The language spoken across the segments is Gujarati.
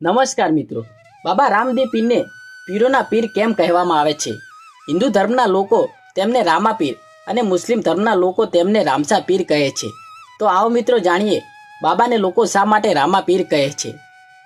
નમસ્કાર મિત્રો. બાબા રામદેવ પીરને પીરોના પીર કેમ કહેવામાં આવે છે? હિન્દુ ધર્મના લોકો તેમને રામા પીર અને મુસ્લિમ ધર્મના લોકો તેમને રામસા પીર કહે છે. તો આવો મિત્રો જાણીએ બાબાને લોકો શા માટે રામા પીર કહે છે?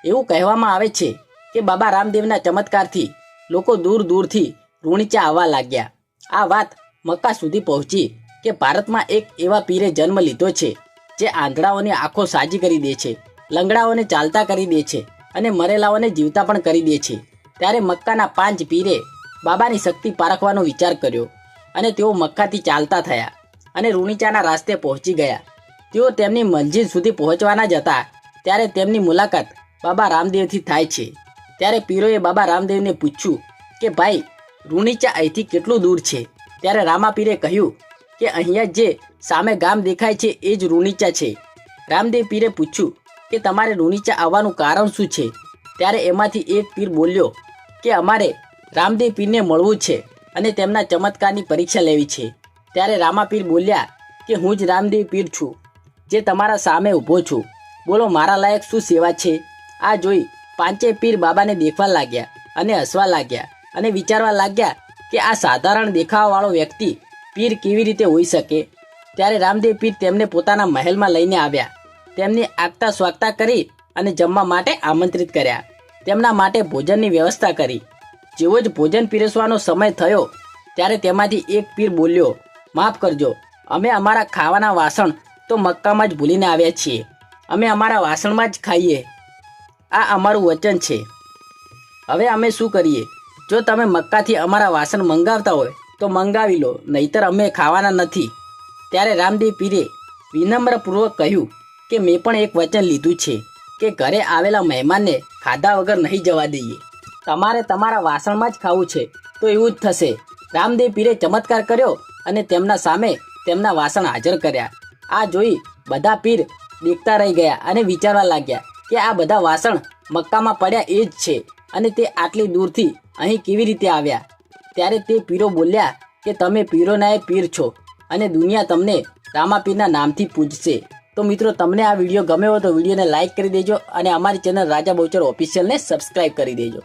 એવું કહેવામાં આવે છે કે બાબા રામદેવના ચમત્કારથી લોકો દૂર દૂરથી રૂણીચા આવવા લાગ્યા. આ વાત મક્કા સુધી પહોંચી કે ભારતમાં એક એવા પીરે જન્મ લીધો છે જે આંધળાઓની આંખો સાજી કરી દે છે, લંગડાઓને ચાલતા કરી દે છે અને મરેલાઓને જીવતા પણ કરી દે છે. ત્યારે મક્કાના પાંચ પીરે બાબાની શક્તિ પારખવાનો વિચાર કર્યો અને તેઓ મક્કાથી ચાલતા થયા અને રૂણીચાના રાસ્તે પહોંચી ગયા. તેઓ તેમની મંજિલ સુધી પહોંચવાના જ હતા ત્યારે તેમની મુલાકાત બાબા રામદેવથી થાય છે. ત્યારે પીરોએ બાબા રામદેવને પૂછ્યું કે, ભાઈ, રૂણીચા અહીંથી કેટલું દૂર છે? ત્યારે રામાપીરે કહ્યું કે, અહીંયા જે સામે ગામ દેખાય છે એ જ રૂણીચા છે. રામદેવ પીરે પૂછ્યું કે તમારે રૂણીચા આવવાનું કારણ શું છે? ત્યારે એમાંથી એક પીર બોલ્યો કે અમારે રામદેવ પીરને મળવું છે અને તેમના ચમત્કારની પરીક્ષા લેવી છે. ત્યારે રામા પીર બોલ્યા કે હું જ રામદેવ પીર છું, જે તમારા સામે ઊભો છું. બોલો, મારા લાયક શું સેવા છે? આ જોઈ પાંચે પીર બાબાને દેખવા લાગ્યા અને હસવા લાગ્યા અને વિચારવા લાગ્યા કે આ સાધારણ દેખાવાવાળો વ્યક્તિ પીર કેવી રીતે હોઈ શકે? ત્યારે રામદેવ પીર તેમને પોતાના મહેલમાં લઈને આવ્યા. તેમની આગતા સ્વાગતા કરી અને જમવા માટે આમંત્રિત કર્યા. તેમના માટે ભોજનની વ્યવસ્થા કરી. જેવો જ ભોજન પીરસવાનો સમય થયો, ત્યારે તેમાંથી એક પીર બોલ્યો, માફ કરજો, અમે અમારા ખાવાના વાસણ તો મક્કામાં જ ભૂલીને આવ્યા છીએ. અમે અમારા વાસણમાં જ ખાઈએ. આ અમારું વચન છે. હવે અમે શું કરીએ? જો તમે મક્કાથી અમારા વાસણ મંગાવતા હોય, તો મંગાવી લો, નહીતર અમે ખાવાના નથી. ત્યારે રામદેવ પીરે વિનમ્રપૂર્વક કહ્યું કે મેં પણ એક વચન લીધું છે કે ઘરે આવેલા મહેમાનને ખાધા વગર નહીં જવા દઈએ. તમારે તમારા વાસણમાં જ ખાવું છે, તો એવું જ થશે. રામદેવ પીરે ચમત્કાર કર્યો અને તેમના સામે તેમના વાસણ હાજર કર્યા. આ જોઈ બધા પીર દેખતા રહી ગયા અને વિચારવા લાગ્યા કે આ બધા વાસણ મક્કામાં પડ્યા એ જ છે અને તે આટલી દૂરથી અહીં કેવી રીતે આવ્યા? ત્યારે તે પીરો બોલ્યા કે તમે પીરોના એ પીર છો અને દુનિયા તમને રામાપીરના નામથી પૂજશે. તો મિત્રો, તમને આ વીડિયો ગમ્યો હોય તો વિડીયોને લાઇક કરી દેજો અને અમારી ચેનલ રાજા બહુચર ઓફિશિયલને સબસ્ક્રાઇબ કરી દેજો.